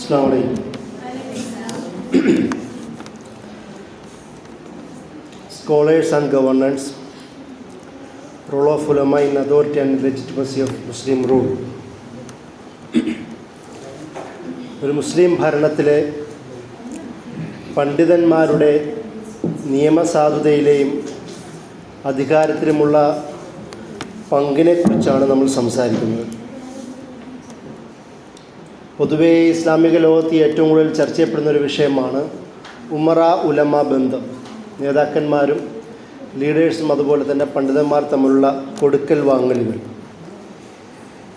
Assam scholars and governance role of ulama in authority and legitimacy of Muslim rule ഒരു മുസ്ലിം ഭരണത്തിലെ പണ്ഡിതന്മാരുടെ നിയമസാധുതയിലെയും അധികാരത്തിലുമുള്ള പങ്കിനെക്കുറിച്ചാണ് നമ്മൾ സംസാരിക്കുന്നത്. പൊതുവേ ഇസ്ലാമിക ലോകത്ത് ഏറ്റവും കൂടുതൽ ചർച്ച ചെയ്യപ്പെടുന്ന ഒരു വിഷയമാണ് ഉമറ ഉലമ ബന്ധം. നേതാക്കന്മാരും ലീഡേഴ്സും അതുപോലെ തന്നെ പണ്ഡിതന്മാർ തമ്മിലുള്ള കൊടുക്കൽ വാങ്ങലുകൾ.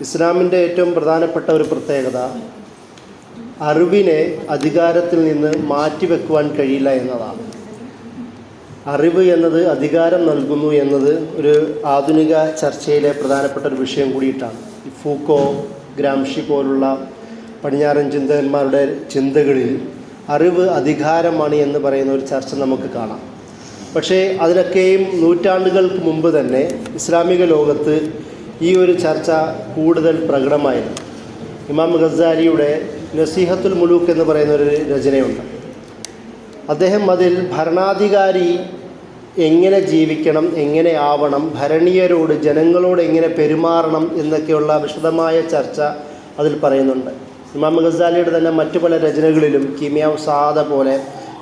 ഇസ്ലാമിന്റെ ഏറ്റവും പ്രധാനപ്പെട്ട ഒരു പ്രത്യേകത അറിവിനെ അധികാരത്തിൽ നിന്ന് മാറ്റിവെക്കുവാൻ കഴിയില്ല എന്നതാണ്. അറിവ് എന്നത് അധികാരം നൽകുന്നു എന്നത് ഒരു ആധുനിക ചർച്ചയിലെ പ്രധാനപ്പെട്ട ഒരു വിഷയം കൂടിയിട്ടാണ്. ഫൂക്കോ ഗ്രാംഷി പോലുള്ള പടിഞ്ഞാറൻ ചിന്തകന്മാരുടെ ചിന്തകളിൽ അറിവ് അധികാരമാണ് എന്ന് പറയുന്ന ഒരു ചർച്ച നമുക്ക് കാണാം. പക്ഷേ അതിനൊക്കെയും നൂറ്റാണ്ടുകൾക്ക് മുമ്പ് തന്നെ ഇസ്ലാമിക ലോകത്ത് ഈ ഒരു ചർച്ച കൂടുതൽ പ്രകടമായിരുന്നു. ഇമാം ഗസാലിയുടെ നസീഹത്തുൽ മുലൂക്ക് എന്ന് പറയുന്ന ഒരു രചനയുണ്ട്. അദ്ദേഹം അതിൽ ഭരണാധികാരി എങ്ങനെ ജീവിക്കണം എങ്ങനെ ആവണം ഭരണീയരോട് ജനങ്ങളോട് എങ്ങനെ പെരുമാറണം എന്നൊക്കെയുള്ള വിശദമായ ചർച്ച അതിൽ പറയുന്നുണ്ട്. ഇമാം ഗസാലിയുടെ തന്നെ മറ്റു പല രചനകളിലും കിമിയാവ് സാദ പോലെ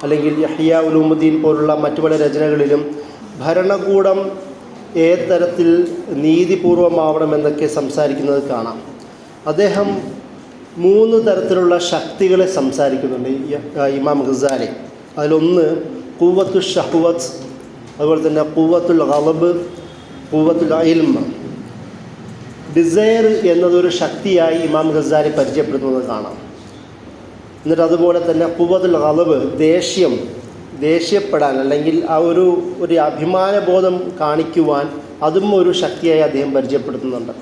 അല്ലെങ്കിൽ യഹിയ ഉലൂമുദ്ദീൻ പോലുള്ള മറ്റു പല രചനകളിലും ഭരണകൂടം ഏത് തരത്തിൽ നീതിപൂർവമാവണമെന്നൊക്കെ സംസാരിക്കുന്നത് കാണാം. അദ്ദേഹം മൂന്ന് തരത്തിലുള്ള ശക്തികളെ സംസാരിക്കുന്നുണ്ട്. ഇമാം ഗസാലി. അതിലൊന്ന് കൂവത്തു ഷഹ്വത്ത് അതുപോലെ തന്നെ കൂവത്തുൽ അളബ് കൂവത്തുൽ ഇൽമ ഡിസയർ എന്നതൊരു ശക്തിയായി ഇമാം ഖസാരി പരിചയപ്പെടുത്തുന്നത് കാണാം. എന്നിട്ട് അതുപോലെ തന്നെ കുവതുൽ അളവ് ദേഷ്യം ദേഷ്യപ്പെടാൻ അല്ലെങ്കിൽ ആ ഒരു ഒരു അഭിമാനബോധം കാണിക്കുവാൻ അതും ഒരു ശക്തിയായി അദ്ദേഹം പരിചയപ്പെടുത്തുന്നുണ്ട്.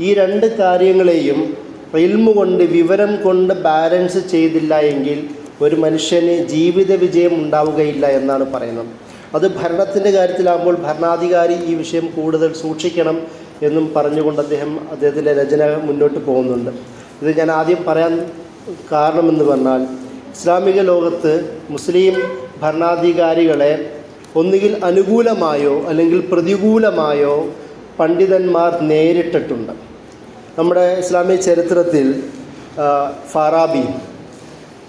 ഈ രണ്ട് കാര്യങ്ങളെയും ഇൽമു കൊണ്ട് വിവരം കൊണ്ട് ബാലൻസ് ചെയ്തില്ല എങ്കിൽ ഒരു മനുഷ്യന് ജീവിത വിജയം ഉണ്ടാവുകയില്ല എന്നാണ് പറയുന്നത്. അത് ഭരണത്തിന്റെ കാര്യത്തിലാകുമ്പോൾ ഭരണാധികാരി ഈ വിഷയം കൂടുതൽ സൂക്ഷിക്കണം എന്നും പറഞ്ഞുകൊണ്ട് അദ്ദേഹം അദ്ദേഹത്തിന്റെ രചന മുന്നോട്ട് പോകുന്നുണ്ട്. ഇത് ഞാൻ ആദ്യം പറയാൻ കാരണമെന്ന് പറഞ്ഞാൽ ഇസ്ലാമിക ലോകത്ത് മുസ്ലിം ഭരണാധികാരികളെ ഒന്നുകിൽ അനുകൂലമായോ അല്ലെങ്കിൽ പ്രതികൂലമായോ പണ്ഡിതന്മാർ നേരിട്ടിട്ടുണ്ട്. നമ്മുടെ ഇസ്ലാമിക ചരിത്രത്തിൽ ഫാറാബി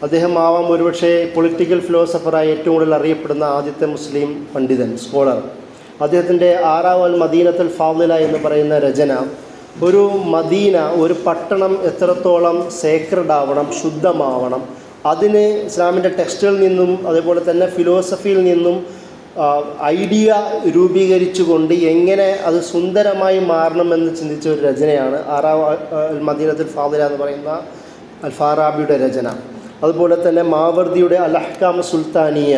അദ്ദേഹം ആവാം ഒരുപക്ഷെ പൊളിറ്റിക്കൽ ഫിലോസഫറായി ഏറ്റവും കൂടുതൽ അറിയപ്പെടുന്ന ആദ്യത്തെ മുസ്ലിം പണ്ഡിതൻ സ്കോളർ അദ്ദേഹത്തിന്റെ ആറാവൽ മദീനത്തിൽ ഫാദില എന്ന് പറയുന്ന രചന ഒരു മദീന ഒരു പട്ടണം എത്രത്തോളം സേക്രഡ് ആവണം ശുദ്ധമാവണം അതിന് ഇസ്ലാമിന്റെ ടെക്സ്റ്റുകളിൽ നിന്നും അതേപോലെ തന്നെ ഫിലോസഫിയിൽ നിന്നും ഐഡിയ രൂപീകരിച്ചു കൊണ്ട് എങ്ങനെ അത് സുന്ദരമായി മാറണമെന്ന് ചിന്തിച്ച ഒരു രചനയാണ് ആറാം മദീനത്തിൽ ഫാദില എന്ന് പറയുന്ന അൽഫാറാബിയുടെ രചന. അതുപോലെ തന്നെ മാവർദിയുടെ അലഹ്കാം സുൽത്താനിയ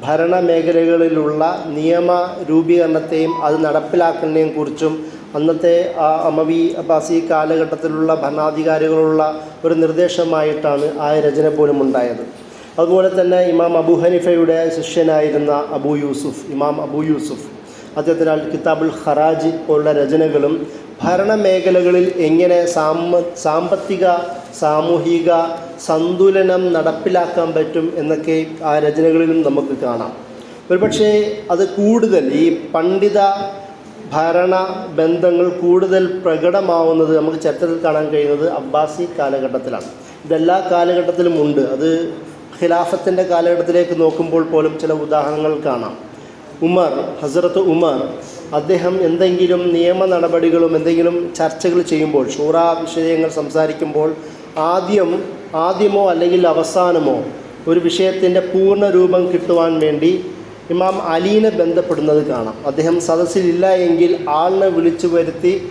ഭരണമേഖലകളിലുള്ള നിയമ രൂപീകരണത്തെയും അത് നടപ്പിലാക്കുന്നതിനെയും കുറിച്ചും അന്നത്തെ ആ അമവി അബ്ബാസി കാലഘട്ടത്തിലുള്ള ഭരണാധികാരികളുള്ള ഒരു നിർദ്ദേശമായിട്ടാണ് ആ രചന പോലും ഉണ്ടായത്. അതുപോലെ തന്നെ ഇമാം അബു ഹനിഫയുടെ ശിഷ്യനായിരുന്ന അബു യൂസുഫ് ഇമാം അബു യൂസുഫ് അദ്ദേഹത്തിനാൽ കിതാബുൽ ഖറാജ് പോലുള്ള രചനകളും ഭരണമേഖലകളിൽ എങ്ങനെ സാമ്പ സാമ്പത്തിക സാമൂഹിക സന്തുലനം നടപ്പിലാക്കാൻ പറ്റും എന്നൊക്കെ ആ രചനകളിലും നമുക്ക് കാണാം. ഒരുപക്ഷേ അത് കൂടുതൽ ഈ പണ്ഡിത ഭരണ ബന്ധങ്ങൾ കൂടുതൽ പ്രകടമാവുന്നത് നമുക്ക് ചരിത്രത്തിൽ കാണാൻ കഴിയുന്നത് അബ്ബാസി കാലഘട്ടത്തിലാണ്. ഇതെല്ലാ കാലഘട്ടത്തിലും ഉണ്ട്. അത് ഖിലാഫത്തിന്റെ കാലഘട്ടത്തിലേക്ക് നോക്കുമ്പോൾ പോലും ചില ഉദാഹരണങ്ങൾ കാണാം. ഉമർ ഹസ്രത്ത് ഉമർ അദ്ദേഹം എന്തെങ്കിലും നിയമ നടപടികളും എന്തെങ്കിലും ചർച്ചകൾ ചെയ്യുമ്പോൾ ഷൂറ വിഷയങ്ങൾ സംസാരിക്കുമ്പോൾ ആദ്യം ആദ്യമോ അല്ലെങ്കിൽ അവസാനമോ ഒരു വിഷയത്തിന്റെ പൂർണ രൂപം കിട്ടുവാൻ വേണ്ടി ഇമാം അലീനെ ബന്ധപ്പെടുന്നത് കാണാം. അദ്ദേഹം സദസ്സിലില്ല എങ്കിൽ ആളിനെ വിളിച്ചു വരുത്തി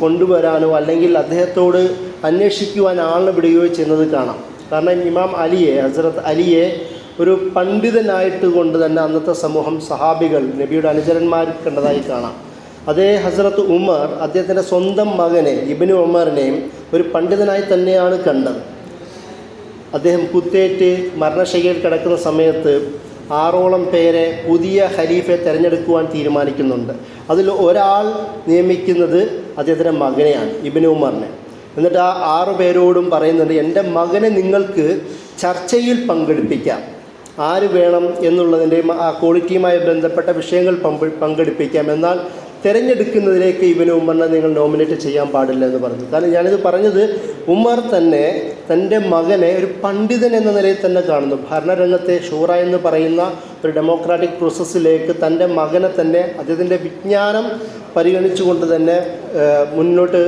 കൊണ്ടുവരാനോ അല്ലെങ്കിൽ അദ്ദേഹത്തോട് അന്വേഷിക്കുവാൻ ആളിനെ വിടുകയോ ചെയ്യുന്നത് കാണാം. കാരണം ഇമാം അലിയെ ഹസരത്ത് അലിയെ ഒരു പണ്ഡിതനായിട്ട് കൊണ്ട് തന്നെ അന്നത്തെ സമൂഹം സഹാബികൾ നബിയുടെ അനുചരന്മാർ കണ്ടതായി കാണാം. അതേ ഹസ്രത്ത് ഉമർ അദ്ദേഹത്തിന്റെ സ്വന്തം മകനെ ഇബിന് ഉമറിനെയും ഒരു പണ്ഡിതനായി തന്നെയാണ് കണ്ടത്. അദ്ദേഹം കുത്തേറ്റ് മരണശൈലിയിൽ കിടക്കുന്ന സമയത്ത് ആറോളം പേരെ പുതിയ ഖലീഫയെ തിരഞ്ഞെടുക്കുവാൻ തീരുമാനിക്കുന്നുണ്ട്. അതിൽ ഒരാൾ നിയമിക്കുന്നത് അദ്ദേഹത്തിന്റെ മകനെയാണ് ഇബിന് ഉമറിനെ. എന്നിട്ട് ആ ആറു പേരോടും പറയുന്നുണ്ട് എന്റെ മകനെ നിങ്ങൾക്ക് ചർച്ചയിൽ പങ്കെടുപ്പിക്കാം. ആര് വേണം എന്നുള്ളതിന്റെയും ആ ക്വാളിറ്റിയുമായി ബന്ധപ്പെട്ട വിഷയങ്ങൾ പങ്ക് പങ്കെടുപ്പിക്കാം. എന്നാൽ തിരഞ്ഞെടുക്കുന്നതിലേക്ക് ഇവന് ഉമ്മറിനെ നിങ്ങൾ നോമിനേറ്റ് ചെയ്യാൻ പാടില്ല എന്ന് പറഞ്ഞു. കാരണം ഞാനിത് പറഞ്ഞത് ഉമ്മർ തന്നെ തന്റെ മകനെ ഒരു പണ്ഡിതൻ എന്ന നിലയിൽ തന്നെ കാണുന്നു. ഭരണരംഗത്തെ ഷൂറ എന്ന് പറയുന്ന ഒരു ഡെമോക്രാറ്റിക് പ്രോസസ്സിലേക്ക് തന്റെ മകനെ തന്നെ അദ്ദേഹത്തിന്റെ വിജ്ഞാനം പരിഗണിച്ചുകൊണ്ട് തന്നെ മുന്നോട്ട്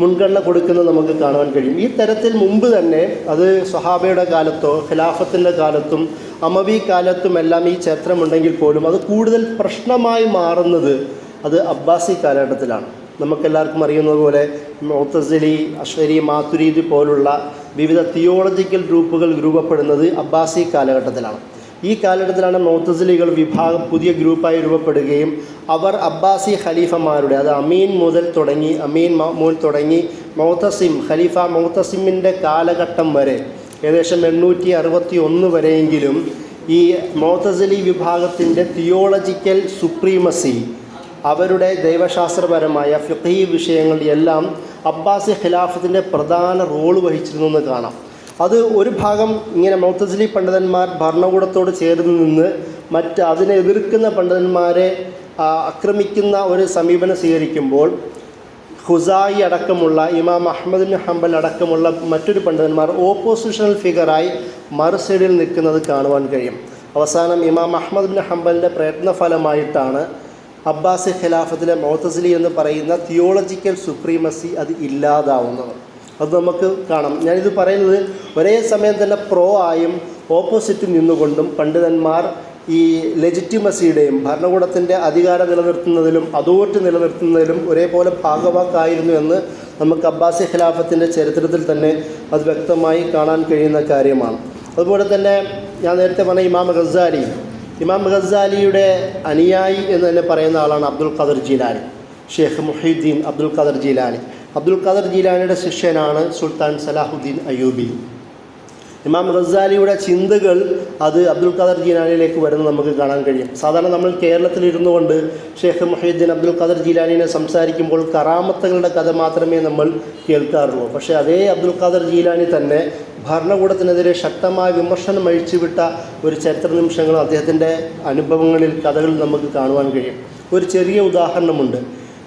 മുൻഗണന കൊടുക്കുന്നത് നമുക്ക് കാണുവാൻ കഴിയും. ഈ തരത്തിൽ മുമ്പ് തന്നെ അത് സ്വഹാബയുടെ കാലത്തോ ഖിലാഫത്തിന്റെ കാലത്തും അമവി കാലത്തുമെല്ലാം ഈ ചരിത്രമുണ്ടെങ്കിൽ പോലും അത് കൂടുതൽ പ്രശ്നമായി മാറുന്നത് അത് അബ്ബാസി കാലഘട്ടത്തിലാണ്. നമുക്കെല്ലാവർക്കും അറിയുന്നത് പോലെ മൗത്തസലി അശ്വരി മാതുരീദ് പോലുള്ള വിവിധ തിയോളജിക്കൽ ഗ്രൂപ്പുകൾ രൂപപ്പെടുന്നത് അബ്ബാസി കാലഘട്ടത്തിലാണ്. ഈ കാലഘട്ടത്തിലാണ് മൗത്തസലികൾ വിഭാഗം പുതിയ ഗ്രൂപ്പായി രൂപപ്പെടുകയും അവർ അബ്ബാസി ഖലീഫമാരുടെ അത് അമീൻ മുതൽ തുടങ്ങി അമീൻ മൗമൂൻ തുടങ്ങി മൗത്തസിം ഖലീഫ മൗത്തസിമിന്റെ കാലഘട്ടം വരെ ഏകദേശം എണ്ണൂറ്റി അറുപത്തി ഒന്ന് വരെയെങ്കിലും ഈ മോത്തസലി വിഭാഗത്തിന്റെ തിയോളജിക്കൽ സുപ്രീമസി അവരുടെ ദൈവശാസ്ത്രപരമായ ഫിഖി വിഷയങ്ങളിലെല്ലാം അബ്ബാസി ഖിലാഫത്തിന്റെ പ്രധാന റോൾ വഹിച്ചിരുന്നു എന്ന് കാണാം. അത് ഒരു ഭാഗം ഇങ്ങനെ മൗത്തസ്ലി പണ്ഡിതന്മാർ ഭരണകൂടത്തോട് ചേർന്ന് നിന്ന് മറ്റ് അതിനെ എതിർക്കുന്ന പണ്ഡിതന്മാരെ ആക്രമിക്കുന്ന ഒരു സമീപനം സ്വീകരിക്കുമ്പോൾ ഖുസായി അടക്കമുള്ള ഇമാം അഹമ്മദ് ബിൻ ഹംബൽ അടക്കമുള്ള മറ്റൊരു പണ്ഡിതന്മാർ ഓപ്പോസിഷണൽ ഫിഗറായി മറുസൈഡിൽ നിൽക്കുന്നത് കാണുവാൻ കഴിയും. അവസാനം ഇമാം അഹമ്മദ് ബിൻ ഹംബലിന്റെ പ്രയത്ന ഫലമായിട്ടാണ് അബ്ബാസി ഖിലാഫത്തിലെ മോത്തസലി എന്ന് പറയുന്ന തിയോളജിക്കൽ സുപ്രീമസി അത് ഇല്ലാതാവുന്നത്. അത് നമുക്ക് കാണാം. ഞാനിത് പറയുന്നത് ഒരേ സമയം തന്നെ പ്രോ ആയും ഓപ്പോസിറ്റ് നിന്നുകൊണ്ടും പണ്ഡിതന്മാർ ഈ ലെജിറ്റിമസിയുടെയും ഭരണകൂടത്തിന്റെ അധികാരം നിലനിർത്തുന്നതിലും അതോറിറ്റി നിലനിർത്തുന്നതിലും ഒരേപോലെ ഭാഗവാക്കായിരുന്നു എന്ന് നമുക്ക് അബ്ബാസി ഖിലാഫത്തിന്റെ ചരിത്രത്തിൽ തന്നെ അത് വ്യക്തമായി കാണാൻ കഴിയുന്ന കാര്യമാണ്. അതുപോലെ തന്നെ ഞാൻ നേരത്തെ പറഞ്ഞ ഇമാം ഗസാലി ഇമാം ഗസാലിയുടെ അനുയായി എന്ന് തന്നെ പറയുന്ന ആളാണ് അബ്ദുൽ ഖദർ ജീലാനി. ഷെയ്ഖ് മുഹീദ്ദീൻ അബ്ദുൽ ഖദർ ജീലാനി. അബ്ദുൽ ഖദർ ജീലാനിയുടെ ശിഷ്യനാണ് സുൽത്താൻ സലാഹുദ്ദീൻ അയ്യൂബി. ഇമാം റസാലിയുടെ ചിന്തകൾ അത് അബ്ദുൽ ഖദർ ജീലാനിയിലേക്ക് വരുന്നത് നമുക്ക് കാണാൻ കഴിയും. സാധാരണ നമ്മൾ കേരളത്തിലിരുന്നു കൊണ്ട് ഷെയ്ഖ് മുഹീദ്ദീൻ അബ്ദുൽ ഖദർ ജീലാനിനെ സംസാരിക്കുമ്പോൾ കറാമത്തുകളുടെ കഥ മാത്രമേ നമ്മൾ കേൾക്കാറുള്ളൂ. പക്ഷേ അതേ അബ്ദുൽ ഖദർ ജീലാനി തന്നെ ഭരണകൂടത്തിനെതിരെ ശക്തമായ വിമർശനം അഴിച്ചുവിട്ട ഒരു ചരിത്ര നിമിഷങ്ങൾ അദ്ദേഹത്തിന്റെ അനുഭവങ്ങളിൽ കഥകളിൽ നമുക്ക് കാണുവാൻ കഴിയും. ഒരു ചെറിയ ഉദാഹരണമുണ്ട്.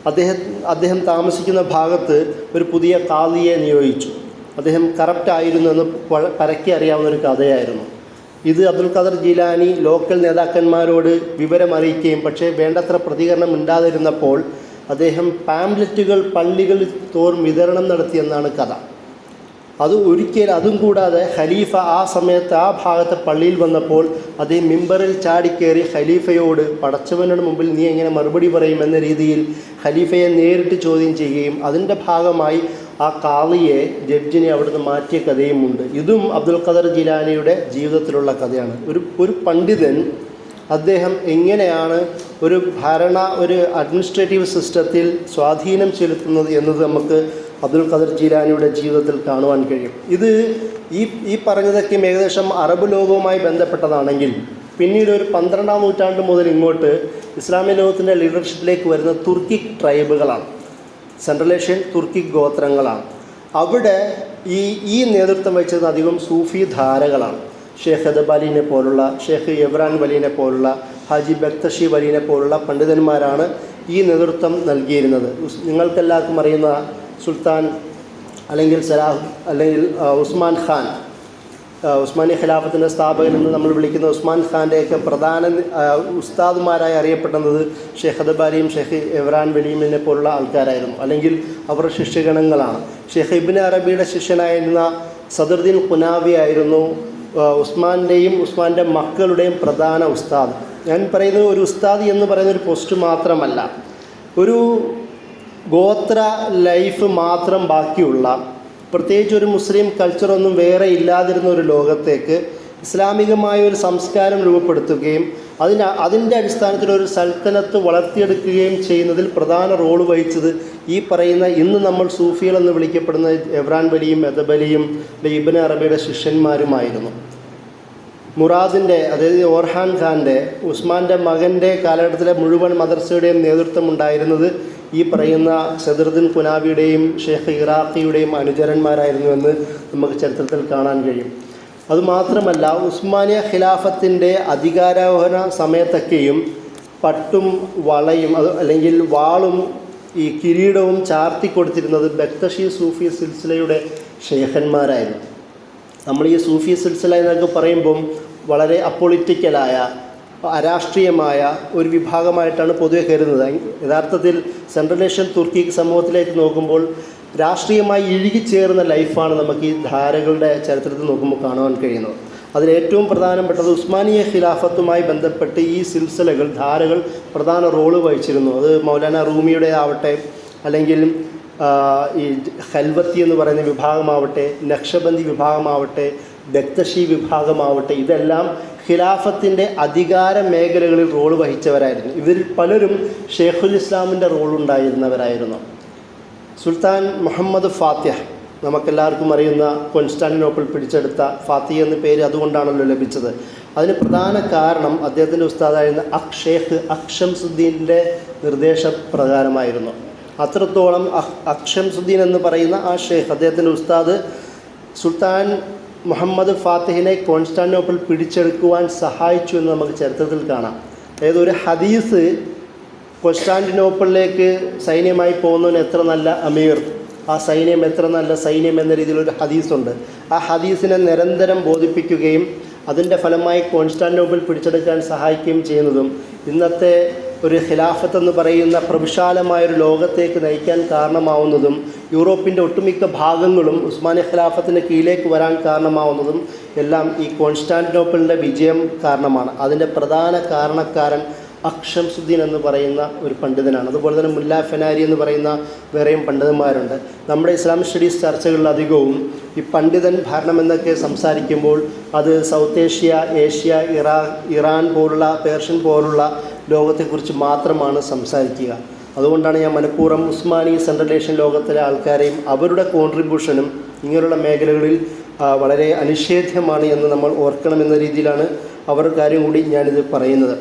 അദ്ദേഹം അദ്ദേഹം താമസിക്കുന്ന ഭാഗത്ത് ഒരു പുതിയ കാളിയെ നിയോഗിച്ചു. അദ്ദേഹം കറപ്റ്റ് ആയിരുന്നു എന്ന് പരക്കി അറിയാവുന്ന ഒരു കഥയായിരുന്നു. ഇത് അബ്ദുൽ ഖദർ ജീലാനി ലോക്കൽ നേതാക്കന്മാരോട് വിവരം അറിയിക്കുകയും പക്ഷേ വേണ്ടത്ര പ്രതികരണം ഉണ്ടാതിരുന്നപ്പോൾ അദ്ദേഹം പാംലെറ്റുകൾ പള്ളികളിൽ തോറും വിതരണം നടത്തിയെന്നാണ് കഥ. അത് ഒരിക്കൽ അതും കൂടാതെ ഖലീഫ ആ സമയത്ത് ആ ഭാഗത്തെ പള്ളിയിൽ വന്നപ്പോൾ അദ്ദേഹം മിമ്പറിൽ ചാടിക്കേറി ഖലീഫയോട് പടച്ചവനുടെ മുമ്പിൽ നീ എങ്ങനെ മറുപടി പറയും? എന്ന രീതിയിൽ ഖലീഫയെ നേരിട്ട് ചോദ്യം ചെയ്യുകയും അതിന്റെ ഭാഗമായി ആ കാളിയെ ജഡ്ജിനെ അവിടുന്ന് മാറ്റിയ കഥയുമുണ്ട്. ഇതും അബ്ദുൽ ഖദർ ജിലാനിയുടെ ജീവിതത്തിലുള്ള കഥയാണ്. ഒരു ഒരു പണ്ഡിതൻ അദ്ദേഹം എങ്ങനെയാണ് ഒരു ഭരണ ഒരു അഡ്മിനിസ്ട്രേറ്റീവ് സിസ്റ്റത്തിൽ സ്വാധീനം ചെലുത്തുന്നത് എന്നത് നമുക്ക് അബ്ദുൽ ഖദർ ജീലാനിയുടെ ജീവിതത്തിൽ കാണുവാൻ കഴിയും. ഇത് ഈ ഈ പറഞ്ഞതൊക്കെ ഏകദേശം അറബ് ലോകവുമായി ബന്ധപ്പെട്ടതാണെങ്കിൽ പിന്നീട് ഒരു പന്ത്രണ്ടാം നൂറ്റാണ്ട് മുതൽ ഇങ്ങോട്ട് ഇസ്ലാമിക ലോകത്തിന്റെ ലീഡർഷിപ്പിലേക്ക് വരുന്ന തുർക്കിക് ട്രൈബുകളാണ് സെൻട്രൽ ഏഷ്യൻ തുർക്കി ഗോത്രങ്ങളാണ്. അവിടെ ഈ ഈ നേതൃത്വം വഹിച്ചത് അധികം സൂഫി ധാരകളാണ്. ഷേഖ് അദബ് അലീനെ പോലുള്ള ഷേഖ് എബ്രാൻ വലീനെ പോലുള്ള ഹാജി ബക്തഷി വലീനെ പോലുള്ള പണ്ഡിതന്മാരാണ് ഈ നേതൃത്വം നൽകിയിരുന്നത്. നിങ്ങൾക്കെല്ലാവർക്കും അറിയുന്ന സുൽത്താൻ അല്ലെങ്കിൽ സലാഹ് അല്ലെങ്കിൽ ഉസ്മാൻ ഖാൻ. ഉസ്മാനി ഖിലാഫത്തിന്റെ സ്ഥാപകൻ എന്ന് നമ്മൾ വിളിക്കുന്ന ഉസ്മാൻ ഖാന്റെയൊക്കെ പ്രധാന ഉസ്താദുമാരായി അറിയപ്പെടുന്നത് ഷെയ്ഖ് ഹദബാരിയും ഷെയ്ഖ് എവറാൻ വലീമിനെ പോലുള്ള ആൾക്കാരായിരുന്നു. അല്ലെങ്കിൽ അവർ ശിഷ്യഗണങ്ങളാണ്. ഷെയ്ഖ് ഇബിൻ അറബിയുടെ ശിഷ്യനായിരുന്ന സദറുദ്ദീൻ കുനാവി ആയിരുന്നു ഉസ്മാന്റെയും ഉസ്മാന്റെ മക്കളുടെയും പ്രധാന ഉസ്താദ്. ഞാൻ പറയുന്നത് ഒരു ഉസ്താദ് എന്ന് പറയുന്ന ഒരു പോസ്റ്റ് മാത്രമല്ല. ഒരു ഗോത്ര ലൈഫ് മാത്രം ബാക്കിയുള്ള പ്രത്യേകിച്ച് ഒരു മുസ്ലിം കൾച്ചറൊന്നും വേറെ ഇല്ലാതിരുന്ന ഒരു ലോകത്തേക്ക് ഇസ്ലാമികമായ ഒരു സംസ്കാരം രൂപപ്പെടുത്തുകയും അതിന് അതിന്റെ അടിസ്ഥാനത്തിൽ ഒരു സൽത്തനത്ത് വളർത്തിയെടുക്കുകയും ചെയ്യുന്നതിൽ പ്രധാന റോൾ വഹിച്ചത് ഈ പറയുന്ന ഇന്ന് നമ്മൾ സൂഫികൾ എന്ന് വിളിക്കപ്പെടുന്ന എബ്രാൻ ബലിയും എദബലിയും ഇബൻ അറബിയുടെ ശിഷ്യന്മാരുമായിരുന്നു. മുറാദിന്റെ അതായത് ഓർഹാൻ ഖാന്റെ ഉസ്മാന്റെ മകന്റെ കാലഘട്ടത്തിലെ മുഴുവൻ മദർസയുടെയും നേതൃത്വം ഉണ്ടായിരുന്നത് ഈ പറയുന്ന സദറുദ്ദീൻ കുനാബിയുടെയും ഷെയ്ഖ് ഇറാഖിയുടെയും അനുചരന്മാരായിരുന്നുവെന്ന് നമുക്ക് ചരിത്രത്തിൽ കാണാൻ കഴിയും. അതുമാത്രമല്ല ഉസ്മാനിയ ഖിലാഫത്തിന്റെ അധികാരോഹണ സമയത്തൊക്കെയും പട്ടും വളയും അത് അല്ലെങ്കിൽ വാളും ഈ കിരീടവും ചാർത്തി കൊടുത്തിരുന്നത് ബക്തഷി സൂഫി സിൽസിലയുടെ ഷെയ്ഖന്മാരായിരുന്നു. നമ്മൾ ഈ സൂഫി സിൽസില എന്നൊക്കെ പറയുമ്പം വളരെ അപ്പൊളിറ്റിക്കലായ അരാഷ്ട്രീയമായ ഒരു വിഭാഗമായിട്ടാണ് പൊതുവെ കരുതുന്നത്. യഥാർത്ഥത്തിൽ സെൻട്രൽ ഏഷ്യൻ തുർക്കി സമൂഹത്തിലേക്ക് നോക്കുമ്പോൾ രാഷ്ട്രീയമായി ഇഴുകിച്ചേർന്ന ലൈഫാണ് നമുക്ക് ഈ ധാരകളുടെ ചരിത്രത്തിൽ നോക്കുമ്പോൾ കാണുവാൻ കഴിയുന്നത്. അതിലേറ്റവും പ്രധാനപ്പെട്ടത് ഉസ്മാനിയ ഖിലാഫത്തുമായി ബന്ധപ്പെട്ട് ഈ സിൽസിലകൾ ധാരകൾ പ്രധാന റോൾ വഹിച്ചിരുന്നു. അത് മൗലാന റൂമിയുടെ ആവട്ടെ അല്ലെങ്കിൽ ഈ ഹൽവത്തി എന്ന് പറയുന്ന വിഭാഗമാവട്ടെ നക്ഷബന്ദി വിഭാഗമാവട്ടെ ദക്തശി വിഭാഗമാവട്ടെ ഇതെല്ലാം ഖിലാഫത്തിന്റെ അധികാര മേഖലകളിൽ റോൾ വഹിച്ചവരായിരുന്നു. ഇവരിൽ പലരും ഷെയ്ഖുൽ ഇസ്ലാമിന്റെ റോളുണ്ടായിരുന്നവരായിരുന്നു സുൽത്താൻ മുഹമ്മദ് ഫാത്തിഹ് നമുക്കെല്ലാവർക്കും അറിയുന്ന കോൺസ്റ്റാന്റിനോപ്പിൾ പിടിച്ചെടുത്ത ഫാത്തി എന്ന പേര് അതുകൊണ്ടാണല്ലോ ലഭിച്ചത്. അതിന് പ്രധാന കാരണം അദ്ദേഹത്തിന്റെ ഉസ്താദായിരുന്ന അക്ഷേഖ് അക്ഷംസുദ്ദീന്റെ നിർദ്ദേശപ്രകാരമായിരുന്നു. അത്രത്തോളം അക്ഷംസുദ്ദീൻ എന്ന് പറയുന്ന ആ ഷേഖ് അദ്ദേഹത്തിന്റെ ഉസ്താദ് സുൽത്താൻ മുഹമ്മദ് ഫാത്തിഹിനെ കോൺസ്റ്റാന്റിനോപ്പിൾ പിടിച്ചെടുക്കുവാൻ സഹായിച്ചു എന്ന് നമുക്ക് ചരിത്രത്തിൽ കാണാം. അതായത് ഒരു ഹദീസ് കോൺസ്റ്റാന്റിനോപ്പിളിലേക്ക് സൈന്യമായി പോകുന്നവൻ എത്ര നല്ല അമീർ ആ സൈന്യം എത്ര നല്ല സൈന്യം എന്ന രീതിയിലൊരു ഹദീസുണ്ട്. ആ ഹദീസിനെ നിരന്തരം ബോധിപ്പിക്കുകയും അതിന്റെ ഫലമായി കോൺസ്റ്റാന്റിനോപ്പിൾ പിടിച്ചെടുക്കാൻ സഹായിക്കുകയും ചെയ്യുന്നതും ഇന്നത്തെ ഒരു ഖിലാഫത്ത് എന്ന് പറയുന്ന പ്രവിശാലമായൊരു ലോകത്തേക്ക് നയിക്കാൻ കാരണമാവുന്നതും യൂറോപ്പിന്റെ ഒട്ടുമിക്ക ഭാഗങ്ങളും ഉസ്മാനി ഖിലാഫത്തിന്റെ കീഴിലേക്ക് വരാൻ കാരണമാവുന്നതും എല്ലാം ഈ കോൺസ്റ്റാന്റിനോപ്പിളിന്റെ വിജയം കാരണമാണ്. അതിന്റെ പ്രധാന കാരണക്കാരൻ അക്ഷംസുദ്ദീൻ എന്ന് പറയുന്ന ഒരു പണ്ഡിതനാണ്. അതുപോലെ തന്നെ മുല്ല ഫെനാരി എന്ന് പറയുന്ന വേറെയും പണ്ഡിതന്മാരുണ്ട്. നമ്മുടെ ഇസ്ലാമിക് സ്റ്റഡീസ് ചർച്ചകളിൽ അധികവും ഈ പണ്ഡിതൻ ഭരണം എന്നൊക്കെ സംസാരിക്കുമ്പോൾ അത് സൗത്ത് ഏഷ്യ ഏഷ്യ ഇറാ ഇറാൻ പോലുള്ള പേർഷ്യൻ പോലുള്ള ലോകത്തെക്കുറിച്ച് മാത്രമാണ് സംസാരിക്കുക. അതുകൊണ്ടാണ് ഞാൻ മനഃപൂർവം ഉസ്മാനി സെൻട്രൽ ഏഷ്യൻ ലോകത്തിലെ ആൾക്കാരെയും അവരുടെ കോൺട്രിബ്യൂഷനും ഇങ്ങനെയുള്ള മേഖലകളിൽ വളരെ അനിഷേധ്യമാണ് എന്ന് നമ്മൾ ഓർക്കണമെന്ന രീതിയിലാണ് അവരുടെ കാര്യം കൂടി ഞാനിത് പറയുന്നത്.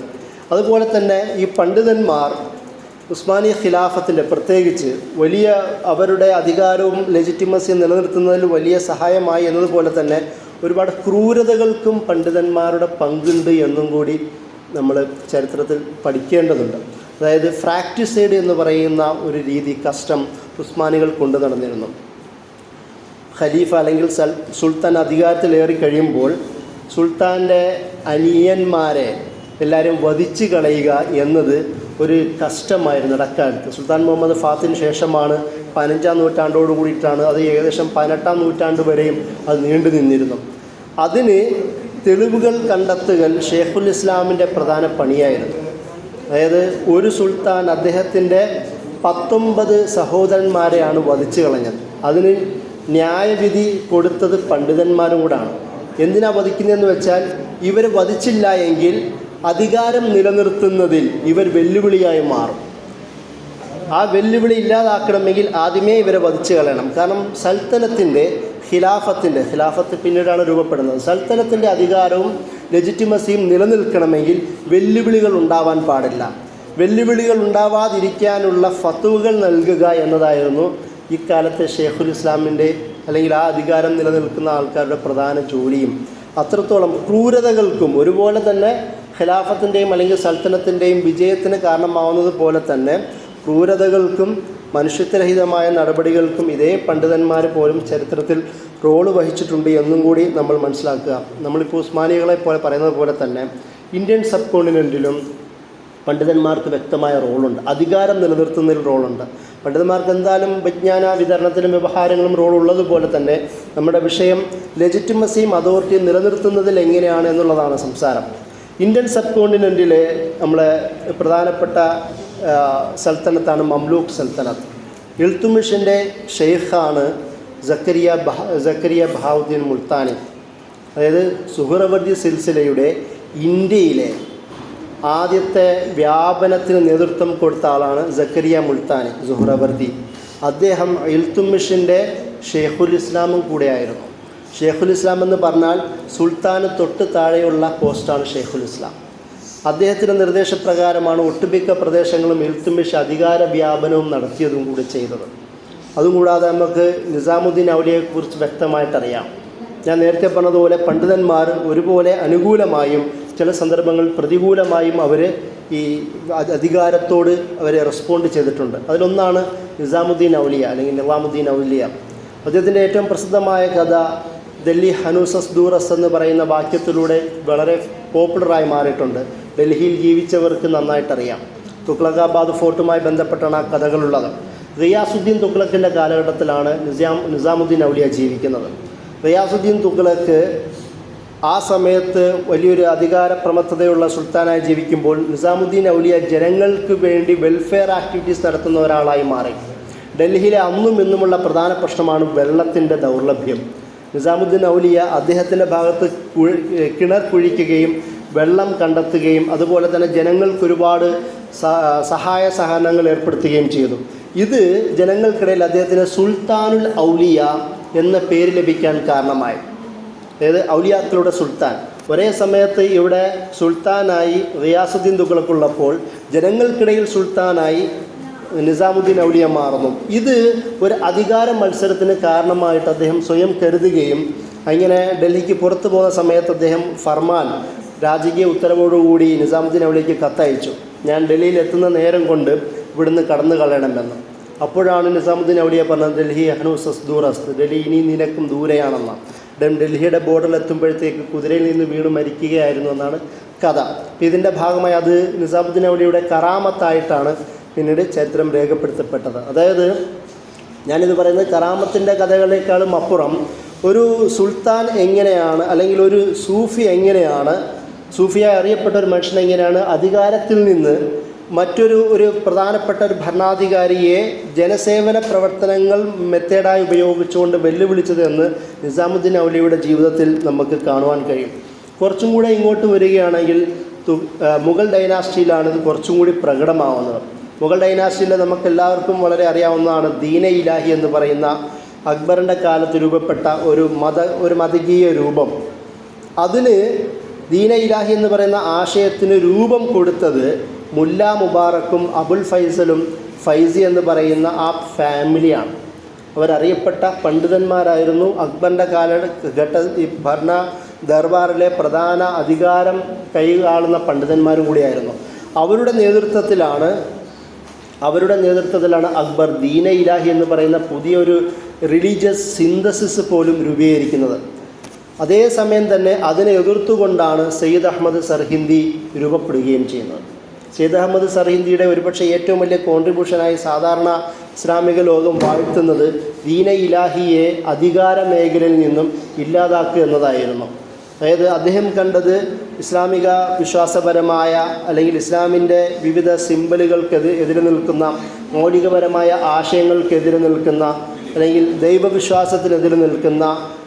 അതുപോലെ തന്നെ ഈ പണ്ഡിതന്മാർ ഉസ്മാനി ഖിലാഫത്തിന്റെ പ്രത്യേകിച്ച് വലിയ അവരുടെ അധികാരവും ലെജിറ്റിമസിയും നിലനിർത്തുന്നതിൽ വലിയ സഹായമായി എന്നതുപോലെ തന്നെ ഒരുപാട് ക്രൂരതകൾക്കും പണ്ഡിതന്മാരുടെ പങ്കുണ്ട് എന്നും കൂടി നമ്മൾ ചരിത്രത്തിൽ പഠിക്കേണ്ടതുണ്ട്. അതായത് ഫ്രാക്ടിസൈഡ് എന്ന് പറയുന്ന ഒരു രീതി കസ്റ്റം ഉസ്മാനികൾ കൊണ്ടു നടന്നിരുന്നു. ഖലീഫ അല്ലെങ്കിൽ സൽ സുൽത്താൻ അധികാരത്തിലേറി കഴിയുമ്പോൾ സുൽത്താന്റെ അനിയന്മാരെ എല്ലാവരും വധിച്ചു കളയുക എന്നത് ഒരു കഷ്ടമായിരുന്നു ഇടക്കാലത്ത് സുൽത്താൻ മുഹമ്മദ് ഫാത്തിന് ശേഷമാണ് പതിനഞ്ചാം നൂറ്റാണ്ടോട് കൂടിയിട്ടാണ് അത് ഏകദേശം പതിനെട്ടാം നൂറ്റാണ്ട് വരെയും അത് നീണ്ടു നിന്നിരുന്നു അതിന് തെളിവുകൾ കണ്ടെത്തുകൽ ഷേഖുൽ ഇസ്ലാമിന്റെ പ്രധാന പണിയായിരുന്നു. അതായത് ഒരു സുൽത്താൻ അദ്ദേഹത്തിന്റെ പത്തൊമ്പത് സഹോദരന്മാരെയാണ് വധിച്ചു കളഞ്ഞത്. അതിന് ന്യായവിധി കൊടുത്തത് പണ്ഡിതന്മാരും കൂടാണ്. എന്തിനാ വധിക്കുന്നതെന്ന് വെച്ചാൽ ഇവർ വധിച്ചില്ല എങ്കിൽ അധികാരം നിലനിർത്തുന്നതിൽ ഇവർ വെല്ലുവിളിയായി മാറും. ആ വെല്ലുവിളി ഇല്ലാതാക്കണമെങ്കിൽ ആദ്യമേ ഇവരെ വധിച്ചു കളയണം. കാരണം സൽത്തനത്തിന്റെ ഖിലാഫത്തിന്റെ ഖിലാഫത്ത് പിന്നീടാണ് രൂപപ്പെടുന്നത്. സൽത്തനത്തിന്റെ അധികാരവും ലെജിറ്റിമസിയും നിലനിൽക്കണമെങ്കിൽ വെല്ലുവിളികൾ ഉണ്ടാവാൻ പാടില്ല. വെല്ലുവിളികൾ ഉണ്ടാവാതിരിക്കാനുള്ള ഫത്തുവകൾ നൽകുക എന്നതായിരുന്നു ഇക്കാലത്തെ ഷെയ്ഖുൽ ഇസ്ലാമിന്റെ അല്ലെങ്കിൽ ആ അധികാരം നിലനിൽക്കുന്ന ആൾക്കാരുടെ പ്രധാന ജോലിയും. അത്രത്തോളം ക്രൂരതകൾക്കും ഒരുപോലെ തന്നെ ഖിലാഫത്തിന്റെയും അല്ലെങ്കിൽ സൽത്തനത്തിന്റെയും വിജയത്തിന് കാരണമാവുന്നത് പോലെ തന്നെ ക്രൂരതകൾക്കും മനുഷ്യത്വരഹിതമായ നടപടികൾക്കും ഇതേ പണ്ഡിതന്മാർ പോലും ചരിത്രത്തിൽ റോൾ വഹിച്ചിട്ടുണ്ട് എന്നും കൂടി നമ്മൾ മനസ്സിലാക്കുക. നമ്മളിപ്പോൾ ഉസ്മാനികളെ പോലെ പറയുന്നത് പോലെ തന്നെ ഇന്ത്യൻ സബ് കോണ്ടിനെന്റിലും പണ്ഡിതന്മാർക്ക് വ്യക്തമായ റോളുണ്ട്. അധികാരം നിലനിർത്തുന്നതിൽ റോളുണ്ട്. പണ്ഡിതന്മാർക്ക് എന്തായാലും വിജ്ഞാന വിതരണത്തിലും വ്യവഹാരങ്ങളും റോൾ ഉള്ളതുപോലെ തന്നെ നമ്മുടെ വിഷയം ലെജിറ്റിമസിയും അതോറിറ്റിയും നിലനിർത്തുന്നതിൽ എങ്ങനെയാണ് എന്നുള്ളതാണ് സംസാരം. ഇന്ത്യൻ സബ് കോണ്ടിനെന്റിലെ നമ്മളെ പ്രധാനപ്പെട്ട സൽത്തനത്താണ് മംലൂക്ക് സൽത്തനത്ത്. ഇൽത്തുമിഷിന്റെ ഷെയ്ഖാണ് ജക്കരിയ ബഹ ജക്കരിയ ബഹാവുദ്ദീൻ മുൽത്താനി. അതായത് സുഹറവർദി സിൽസിലയുടെ ഇന്ത്യയിലെ ആദ്യത്തെ വ്യാപനത്തിന് നേതൃത്വം കൊടുത്ത ആളാണ് ജക്കരിയ മുൽത്താനി സുഹ്റവർദി അദ്ദേഹം ഇൽത്തുമിഷിന്റെ ഷെയ്ഖുൽ ഇസ്ലാമും കൂടെയായിരുന്നു. ഷെയ്ഖുൽ ഇസ്ലാം എന്ന് പറഞ്ഞാൽ സുൽത്താന് തൊട്ട് താഴെയുള്ള പോസ്റ്റാണ് ഷെയ്ഖുൽ ഇസ്ലാം. അദ്ദേഹത്തിന്റെ നിർദ്ദേശപ്രകാരമാണ് ഒട്ടുമിക്ക പ്രദേശങ്ങളും ഇൽത്തുമിഷ് അധികാര വ്യാപനവും നടത്തിയതും കൂടി ചെയ്തത്. അതും കൂടാതെ നമുക്ക് നിസാമുദ്ദീൻ ഔലിയെക്കുറിച്ച് വ്യക്തമായിട്ടറിയാം ഞാൻ നേരത്തെ പറഞ്ഞതുപോലെ പണ്ഡിതന്മാർ ഒരുപോലെ അനുകൂലമായും ചില സന്ദർഭങ്ങളിൽ പ്രതികൂലമായും അവർ ഈ അധ- അധികാരത്തോട് അവരെ റെസ്പോണ്ട് ചെയ്തിട്ടുണ്ട്. അതിലൊന്നാണ് നിസാമുദ്ദീൻ ഔലിയ അല്ലെങ്കിൽ നിസാമുദ്ദീൻ ഔലിയ. അദ്ദേഹത്തിന്റെ ഏറ്റവും പ്രസിദ്ധമായ കഥ ഡൽഹി ഹനൂസസ് ദൂറസ് എന്ന് പറയുന്ന വാക്യത്തിലൂടെ വളരെ പോപ്പുലറായി മാറിയിട്ടുണ്ട്. ഡൽഹിയിൽ ജീവിച്ചവർക്ക് നന്നായിട്ടറിയാം. തുഗ്ലക്കാബാദ് ഫോർട്ടുമായി ബന്ധപ്പെട്ടാണ് ആ കഥകളുള്ളത്. റിയാസുദ്ദീൻ തുഗ്ലക്കിന്റെ കാലഘട്ടത്തിലാണ് നിസാം നിസാമുദ്ദീൻ ഔലിയ ജീവിക്കുന്നത്. റിയാസുദ്ദീൻ തുഗ്ലക്ക് ആ സമയത്ത് വലിയൊരു അധികാര പ്രമത്തതയുള്ള സുൽത്താനായി ജീവിക്കുമ്പോൾ നിസാമുദ്ദീൻ ഔലിയ ജനങ്ങൾക്ക് വേണ്ടി വെൽഫെയർ ആക്ടിവിറ്റീസ് നടത്തുന്ന ഒരാളായി മാറി. ഡൽഹിയിലെ അന്നും ഇന്നുമുള്ള പ്രധാന പ്രശ്നമാണ് വെള്ളത്തിന്റെ ദൗർലഭ്യം. നിസാമുദ്ദീൻ ഔലിയ അദ്ദേഹത്തിന്റെ ഭാഗത്ത് കിണർ കുഴിക്കുകയും വെള്ളം കണ്ടെത്തുകയും അതുപോലെ തന്നെ ജനങ്ങൾക്ക് ഒരുപാട് സഹായ സഹകരണങ്ങൾ ഏർപ്പെടുത്തുകയും ചെയ്തു. ഇത് ജനങ്ങൾക്കിടയിൽ അദ്ദേഹത്തിന് സുൽത്താനുൽ ഔലിയ എന്ന പേര് ലഭിക്കാൻ കാരണമായി. അതായത് ഔലിയാക്കളുടെ സുൽത്താൻ. ഒരേ സമയത്ത് ഇവിടെ സുൽത്താനായി റിയാസുദ്ദീൻ തുകളക്കുള്ളപ്പോൾ ജനങ്ങൾക്കിടയിൽ സുൽത്താനായി നിസാമുദ്ദീൻ ഔലിയ മാറുന്നു. ഇത് ഒരു അധികാര മത്സരത്തിന് കാരണമായിട്ട് അദ്ദേഹം സ്വയം കരുതുകയും അങ്ങനെ ഡൽഹിക്ക് പുറത്തു പോകുന്ന സമയത്ത് അദ്ദേഹം ഫർമാൻ രാജകീയ ഉത്തരവോടുകൂടി നിസാമുദ്ദീൻ അവിടേക്ക് കത്തയച്ചു. ഞാൻ ഡൽഹിയിൽ എത്തുന്ന നേരം കൊണ്ട് ഇവിടുന്ന് കടന്നു കളയണമെന്ന്. അപ്പോഴാണ് നിസാമുദ്ദീൻ ഔലിയ പറഞ്ഞത് ഡൽഹി ഹനൂസസ് ദൂറസ് ഡൽഹി ഇനി നിനക്കും ദൂരെയാണെന്ന്. ഡൽഹിയുടെ ബോർഡിൽ എത്തുമ്പോഴത്തേക്ക് കുതിരയിൽ നിന്ന് വീണ് മരിക്കുകയായിരുന്നു എന്നാണ് കഥ. ഇതിന്റെ ഭാഗമായി അത് നിസാമുദ്ദീൻ അവിടെയുടെ കറാമത്തായിട്ടാണ് പിന്നീട് ചരിത്രം രേഖപ്പെടുത്തപ്പെട്ടത്. അതായത് ഞാനിത് പറയുന്നത് കറാമത്തിന്റെ കഥകളേക്കാളും അപ്പുറം ഒരു സുൽത്താൻ എങ്ങനെയാണ് അല്ലെങ്കിൽ ഒരു സൂഫി എങ്ങനെയാണ് സൂഫിയായി അറിയപ്പെട്ട ഒരു മനുഷ്യൻ എങ്ങനെയാണ് അധികാരത്തിൽ നിന്ന് മറ്റൊരു ഒരു പ്രധാനപ്പെട്ട ഒരു ഭരണാധികാരിയെ ജനസേവന പ്രവർത്തനങ്ങൾ മെത്തേഡായി ഉപയോഗിച്ചുകൊണ്ട് വെല്ലുവിളിച്ചത് എന്ന് നിസാമുദ്ദീൻ ഔലിയുടെ ജീവിതത്തിൽ നമുക്ക് കാണുവാൻ കഴിയും. കുറച്ചും കൂടെ ഇങ്ങോട്ട് വരികയാണെങ്കിൽ മുഗൾ ഡൈനാസ്റ്റിയിലാണ് ഇത് കുറച്ചും കൂടി പ്രകടമാവുന്നത്. മുഗൾ ഡൈനാസ്റ്റിയിലെ നമുക്ക് എല്ലാവർക്കും വളരെ അറിയാവുന്നതാണ് ദീന ഇലാഹി എന്ന് പറയുന്ന അക്ബറിന്റെ കാലത്ത് രൂപപ്പെട്ട ഒരു മത ഒരു മതകീയ രൂപം. അതിന് ദീന ഇലാഹി എന്ന് പറയുന്ന ആശയത്തിന് രൂപം കൊടുത്തത് മുല്ല മുബാറക്കും അബുൽ ഫൈസലും ഫൈസി എന്ന് പറയുന്ന ആ ഫാമിലിയാണ്. അവരറിയപ്പെട്ട പണ്ഡിതന്മാരായിരുന്നു. അക്ബറിന്റെ കാലഘട്ട ഈ ഭരണ ദർബാറിലെ പ്രധാന അധികാരം കൈകാളുന്ന പണ്ഡിതന്മാരും കൂടിയായിരുന്നു. അവരുടെ നേതൃത്വത്തിലാണ് അവരുടെ നേതൃത്വത്തിലാണ് അക്ബർ ദീന ഇലാഹി എന്ന് പറയുന്ന പുതിയൊരു റിലീജിയസ് സിന്തസിസ് പോലും രൂപീകരിക്കുന്നത്. അതേസമയം തന്നെ അതിനെ എതിർത്തുകൊണ്ടാണ് സയ്യിദ് അഹമ്മദ് സർഹിന്ദി രൂപപ്പെടുകയും ചെയ്യുന്നത്. സയ്യിദ് അഹമ്മദ് സർഹിന്ദിയുടെ ഒരുപക്ഷെ ഏറ്റവും വലിയ കോൺട്രിബ്യൂഷനായി സാധാരണ ഇസ്ലാമിക ലോകം വാഴ്ത്തുന്നത് ദീന ഇലാഹിയെ അധികാര മേഖലയിൽ നിന്നും ഇല്ലാതാക്കുക എന്നതായിരുന്നു. അതായത് അദ്ദേഹം കണ്ടത് ഇസ്ലാമിക വിശ്വാസപരമായ അല്ലെങ്കിൽ ഇസ്ലാമിന്റെ വിവിധ സിമ്പലുകൾക്കെതിരെ എതിരെ നിൽക്കുന്ന മൗലികപരമായ ആശയങ്ങൾക്കെതിരെ നിൽക്കുന്ന അല്ലെങ്കിൽ ദൈവവിശ്വാസത്തിനെതിരെ നിൽക്കുന്ന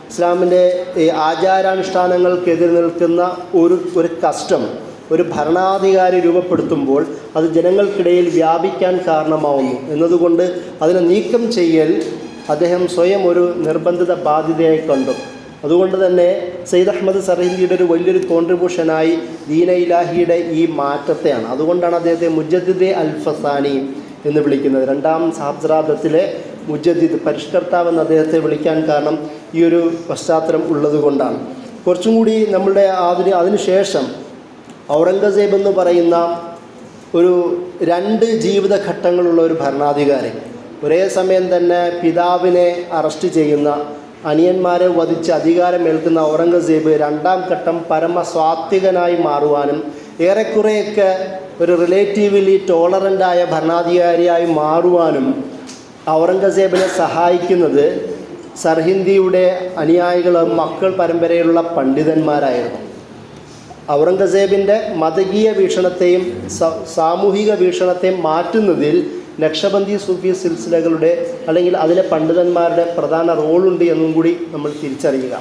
ഇസ്ലാമിന്റെ ഈ ആചാരാനുഷ്ഠാനങ്ങൾക്കെതിരെ നിൽക്കുന്ന ഒരു ഒരു കസ്റ്റം ഒരു ഭരണാധികാരി രൂപപ്പെടുത്തുമ്പോൾ അത് ജനങ്ങൾക്കിടയിൽ വ്യാപിക്കാൻ കാരണമാവുന്നു. എന്നതുകൊണ്ട് അതിനെ നീക്കം ചെയ്യൽ അദ്ദേഹം സ്വയം ഒരു നിർബന്ധിത ബാധ്യതയായി കണ്ടു. അതുകൊണ്ട് തന്നെ സയ്യിദ് അഹമ്മദ് സർഹിന്ദിയുടെ ഒരു വലിയൊരു കോൺട്രിബ്യൂഷനായി ദീന ഇലാഹിയുടെ ഈ മാറ്റത്തെയാണ്. അതുകൊണ്ടാണ് അദ്ദേഹത്തെ മുജദ്ദിദെ അൽ ഫസാനി എന്ന് വിളിക്കുന്നത്. രണ്ടാം സഹസ്രാബ്ദത്തിലെ മുജദ്ദിദ് പരിഷ്കർത്താവ് എന്ന് അദ്ദേഹത്തെ വിളിക്കാൻ കാരണം ഈ ഒരു പശ്ചാത്തലം ഉള്ളതുകൊണ്ടാണ്. കുറച്ചും കൂടി നമ്മളുടെ അതിന് അതിനുശേഷം ഔറംഗസേബ് എന്ന് പറയുന്ന ഒരു രണ്ട് ജീവിതഘട്ടങ്ങളുള്ള ഒരു ഭരണാധികാരി. ഒരേ സമയം തന്നെ പിതാവിനെ അറസ്റ്റ് ചെയ്യുന്ന അനിയന്മാരെ വധിച്ച് അധികാരമേൽക്കുന്ന ഔറംഗസേബ് രണ്ടാം ഘട്ടം പരമസ്വാത്വികനായി മാറുവാനും ഏറെക്കുറെയൊക്കെ ഒരു റിലേറ്റീവ്ലി ടോളറന്റായ ഭരണാധികാരിയായി മാറുവാനും ഔറംഗസേബിനെ സഹായിക്കുന്നത് സർഹിന്ദിയുടെ അനുയായികൾ മക്കൾ പരമ്പരയിലുള്ള പണ്ഡിതന്മാരായിരുന്നു. ഔറംഗസേബിന്റെ മതകീയ വീക്ഷണത്തെയും സാമൂഹിക വീക്ഷണത്തെയും മാറ്റുന്നതിൽ നക്ഷബന്ദി സൂഫി സിൽസിലകളുടെ അല്ലെങ്കിൽ അതിലെ പണ്ഡിതന്മാരുടെ പ്രധാന റോളുണ്ട് എന്നും കൂടി നമ്മൾ തിരിച്ചറിയുക.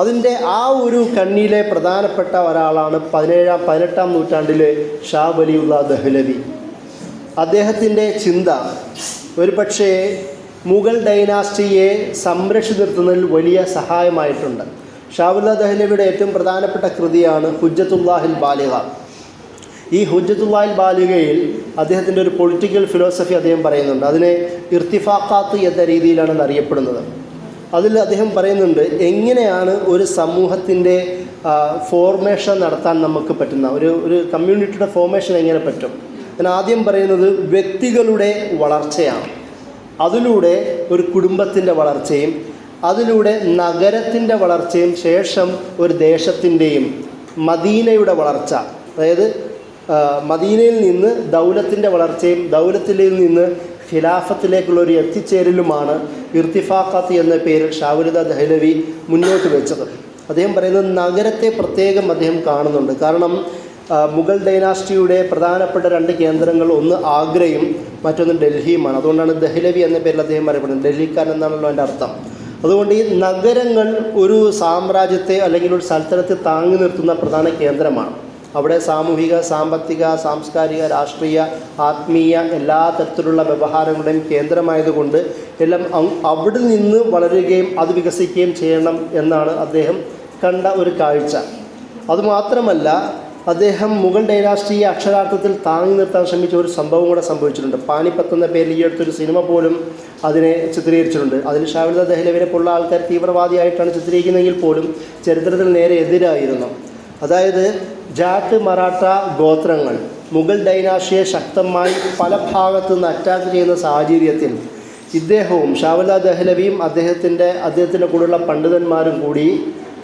അതിന്റെ ആ ഒരു കണ്ണിയിലെ പ്രധാനപ്പെട്ട ഒരാളാണ് പതിനേഴാം പതിനെട്ടാം നൂറ്റാണ്ടിലെ ഷാ വലിയുള്ള ദഹ്ലവി. അദ്ദേഹത്തിന്റെ ചിന്ത ഒരുപക്ഷേ മുഗൾ ഡൈനാസ്റ്റിയെ സംരക്ഷിച്ചു നിർത്തുന്നതിൽ വലിയ സഹായമായിട്ടുണ്ട്. ഷാവുല്ല ദഹ്ലവിയുടെ ഏറ്റവും പ്രധാനപ്പെട്ട കൃതിയാണ് ഹുജ്ജത്തുല്ലാഹിൽ ബാലിക ഈ ഹുജ്ജത്തുല്ലാഹിൽ ബാലികയിൽ അദ്ദേഹത്തിന്റെ ഒരു പൊളിറ്റിക്കൽ ഫിലോസഫി അദ്ദേഹം പറയുന്നുണ്ട്. അതിനെ ഇർത്തിഫാക്കാത്ത് എന്ന രീതിയിലാണ് അറിയപ്പെടുന്നത്. അതിൽ അദ്ദേഹം പറയുന്നുണ്ട് എങ്ങനെയാണ് ഒരു സമൂഹത്തിന്റെ ഫോർമേഷൻ നടത്താൻ നമുക്ക് പറ്റുന്ന? ഒരു ഒരു കമ്മ്യൂണിറ്റിയുടെ ഫോർമേഷൻ എങ്ങനെ പറ്റും? ഞാൻ ആദ്യം പറയുന്നത് വ്യക്തികളുടെ വളർച്ചയാണ്. അതിലൂടെ ഒരു കുടുംബത്തിന്റെ വളർച്ചയും അതിലൂടെ നഗരത്തിന്റെ വളർച്ചയും ശേഷം ഒരു ദേശത്തിന്റെയും മദീനയുടെ വളർച്ച. അതായത് മദീനയിൽ നിന്ന് ദൗലത്തിന്റെ വളർച്ചയും ദൗലത്തിൽ നിന്ന് ഖിലാഫത്തിലേക്കുള്ള ഒരു എത്തിച്ചേരലുമാണ് ഇർത്തിഫാഖാത്ത് എന്ന പേരിൽ ഷാവുരിദ ദഹലവി മുന്നോട്ട് വെച്ചത്. അദ്ദേഹം പറയുന്നത് നഗരത്തെ പ്രത്യേകം അദ്ദേഹം കാണുന്നുണ്ട്. കാരണം മുഗൾ ഡൈനാസ്റ്റിയുടെ പ്രധാനപ്പെട്ട രണ്ട് കേന്ദ്രങ്ങൾ ഒന്ന് ആഗ്രയും മറ്റൊന്ന് ഡൽഹിയുമാണ്. അതുകൊണ്ടാണ് ദഹ്ലവി എന്ന പേരിൽ അദ്ദേഹം അറിയപ്പെടുന്നത്. ഡൽഹിക്കാരൻ എന്നാണല്ലോ എന്റെ അർത്ഥം. അതുകൊണ്ട് ഈ നഗരങ്ങൾ ഒരു സാമ്രാജ്യത്തെ അല്ലെങ്കിൽ ഒരു സൽത്തനത്തെ താങ്ങി നിർത്തുന്ന പ്രധാന കേന്ദ്രമാണ്. അവിടെ സാമൂഹിക സാമ്പത്തിക സാംസ്കാരിക രാഷ്ട്രീയ ആത്മീയ എല്ലാ തരത്തിലുള്ള വ്യവഹാരങ്ങളുടെയും കേന്ദ്രമായതുകൊണ്ട് എല്ലാം അവിടെ നിന്ന് വളരുകയും അത് വികസിക്കുകയും ചെയ്യണം എന്നാണ് അദ്ദേഹം കണ്ട ഒരു കാഴ്ച. അതുമാത്രമല്ല അദ്ദേഹം മുഗൾ ഡൈനാസ്റ്റിയെ അക്ഷരാർത്ഥത്തിൽ താങ്ങി നിർത്താൻ ശ്രമിച്ച ഒരു സംഭവം കൂടെ സംഭവിച്ചിട്ടുണ്ട്. പാനിപ്പത്ത് എന്ന പേരിൽ ഈ അടുത്തൊരു സിനിമ പോലും അതിനെ ചിത്രീകരിച്ചിട്ടുണ്ട്. അതിൽ ഷാവിദ ദഹ്ലവിനെ പോലുള്ള ആൾക്കാർ തീവ്രവാദിയായിട്ടാണ് ചിത്രീകരിക്കുന്നതെങ്കിൽ പോലും ചരിത്രത്തിൽ നേരെ എതിരായിരുന്നു. അതായത് ജാട്ട് മറാഠ ഗോത്രങ്ങൾ മുഗൾ ഡൈനാസ്റ്റിയെ ശക്തമായി പല ഭാഗത്തു നിന്ന് അറ്റാക്ക് ചെയ്യുന്ന സാഹചര്യത്തിൽ ഇദ്ദേഹവും ഷാവല ദഹ്ലവിയും അദ്ദേഹത്തിന്റെ അദ്ദേഹത്തിന്റെ കൂടെയുള്ള പണ്ഡിതന്മാരും കൂടി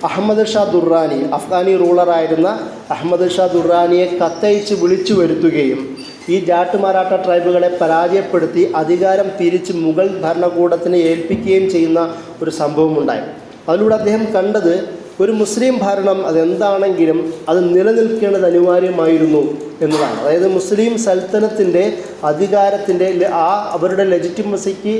അഹമ്മദ് ഷാ ദുർറാനി അഫ്ഗാനി റൂളറായിരുന്ന അഹമ്മദ് ഷാ ദുർറാനിയെ കത്തയച്ച് വിളിച്ചു വരുത്തുകയും ഈ ജാട്ട് മറാഠ ട്രൈബുകളെ പരാജയപ്പെടുത്തി അധികാരം തിരിച്ച് മുഗൾ ഭരണകൂടത്തിന് ഏൽപ്പിക്കുകയും ചെയ്യുന്ന ഒരു സംഭവമുണ്ടായി അതിലൂടെ അദ്ദേഹം കണ്ടത് ഒരു മുസ്ലിം ഭരണം അതെന്താണെങ്കിലും അത് നിലനിൽക്കേണ്ടത് അനിവാര്യമായിരുന്നു എന്നതാണ്. അതായത് മുസ്ലിം സൽത്തനത്തിന്റെ അധികാരത്തിന്റെ ആ അവരുടെ ലെജിറ്റിമസിക്ക്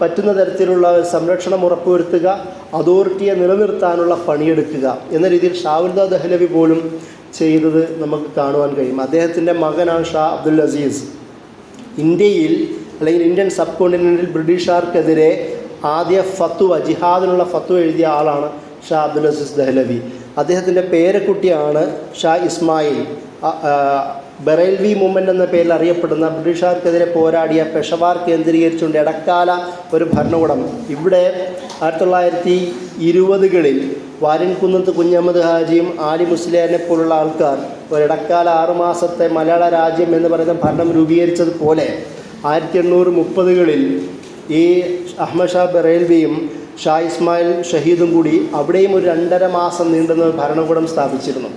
പറ്റുന്ന തരത്തിലുള്ള സംരക്ഷണം ഉറപ്പുവരുത്തുക അതോറിറ്റിയെ നിലനിർത്താനുള്ള പണിയെടുക്കുക എന്ന രീതിയിൽ ഷാവുൽദ ദഹ്ലവി പോലും ചെയ്തത് നമുക്ക് കാണുവാൻ കഴിയും. അദ്ദേഹത്തിന്റെ മകനാണ് ഷാ അബ്ദുൽ അസീസ്. ഇന്ത്യയിൽ അല്ലെങ്കിൽ ഇന്ത്യൻ സബ് കോണ്ടിനെന്റിൽ ബ്രിട്ടീഷുകാർക്കെതിരെ ആദ്യ ഫത്വ ജിഹാദിനുള്ള ഫത്വ എഴുതിയ ആളാണ് ഷാ അബ്ദുൽ അസീസ് ദഹ്ലവി. അദ്ദേഹത്തിന്റെ പേരക്കുട്ടിയാണ് ഷാ ഇസ്മായിൽ. ബറേൽവി മൂവ്മെന്റ് എന്ന പേരിൽ അറിയപ്പെടുന്ന ബ്രിട്ടീഷുകാർക്കെതിരെ പോരാടിയ പെഷവാർ കേന്ദ്രീകരിച്ചുകൊണ്ട് ഇടക്കാല ഒരു ഭരണകൂടം. ഇവിടെ ആയിരത്തി തൊള്ളായിരത്തി ഇരുപതുകളിൽ വാര്യൻകുന്നത്ത് കുഞ്ഞഹമ്മദ് ഹാജിയും ആലി മുസ്ലിയാനെ പോലുള്ള ആൾക്കാർ ഒരിടക്കാല ആറുമാസത്തെ മലയാള രാജ്യം എന്ന് പറയുന്ന ഭരണം രൂപീകരിച്ചതുപോലെ ആയിരത്തി എണ്ണൂറ് മുപ്പതുകളിൽ ഈ അഹമ്മദ് ഷാ ബറേൽവിയും ഷാ ഇസ്മായിൽ ഷഹീദും കൂടി അവിടെയും ഒരു രണ്ടര മാസം നീണ്ടുന്ന ഭരണകൂടം സ്ഥാപിച്ചിരുന്നു.